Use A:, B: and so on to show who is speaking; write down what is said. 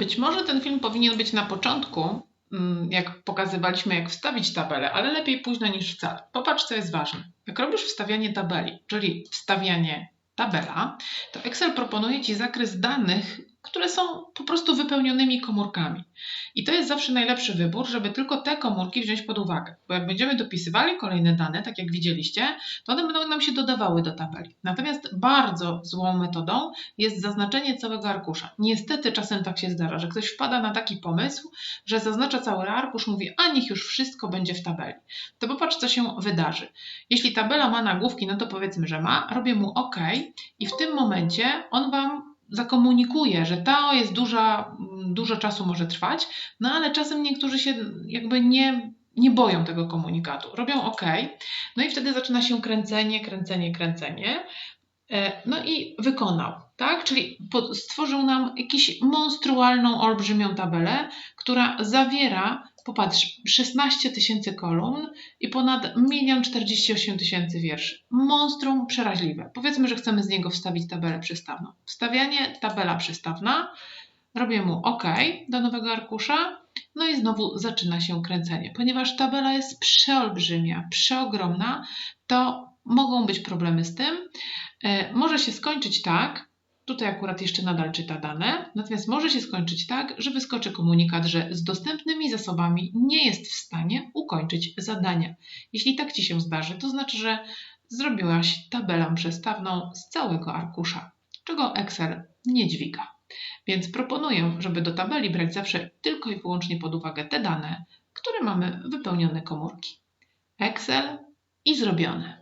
A: Być może ten film powinien być na początku, mm, jak pokazywaliśmy, jak wstawić tabelę, ale lepiej późno niż wcale. Popatrz, co jest ważne. Jak robisz wstawianie tabeli, czyli wstawianie tabela, to Excel proponuje Ci zakres danych, które są po prostu wypełnionymi komórkami. I to jest zawsze najlepszy wybór, żeby tylko te komórki wziąć pod uwagę, bo jak będziemy dopisywali kolejne dane, tak jak widzieliście, to one będą nam się dodawały do tabeli. Natomiast bardzo złą metodą jest zaznaczenie całego arkusza. Niestety czasem tak się zdarza, że ktoś wpada na taki pomysł, że zaznacza cały arkusz, mówi, a niech już wszystko będzie w tabeli. To popatrz, co się wydarzy. Jeśli tabela ma nagłówki, no to powiedzmy, że ma, robię mu OK i w tym momencie on Wam zakomunikuje, że to jest duża, dużo czasu może trwać, no ale czasem niektórzy się jakby nie, nie boją tego komunikatu. Robią OK, no i wtedy zaczyna się kręcenie, kręcenie, kręcenie. E, no i wykonał, tak? Czyli stworzył nam jakąś monstrualną, olbrzymią tabelę, która zawiera Popatrz, 16 tysięcy kolumn i ponad 1 48 tysięcy wierszy. Monstrum przeraźliwe. Powiedzmy, że chcemy z niego wstawić tabelę przystawną. Wstawianie, tabela przystawna. Robię mu OK do nowego arkusza. No i znowu zaczyna się kręcenie. Ponieważ tabela jest przeolbrzymia, przeogromna, to mogą być problemy z tym. E, może się skończyć tak, Tutaj akurat jeszcze nadal czyta dane, natomiast może się skończyć tak, że wyskoczy komunikat, że z dostępnymi zasobami nie jest w stanie ukończyć zadania. Jeśli tak Ci się zdarzy, to znaczy, że zrobiłaś tabelę przestawną z całego arkusza, czego Excel nie dźwiga. Więc proponuję, żeby do tabeli brać zawsze tylko i wyłącznie pod uwagę te dane, które mamy wypełnione komórki. Excel i zrobione.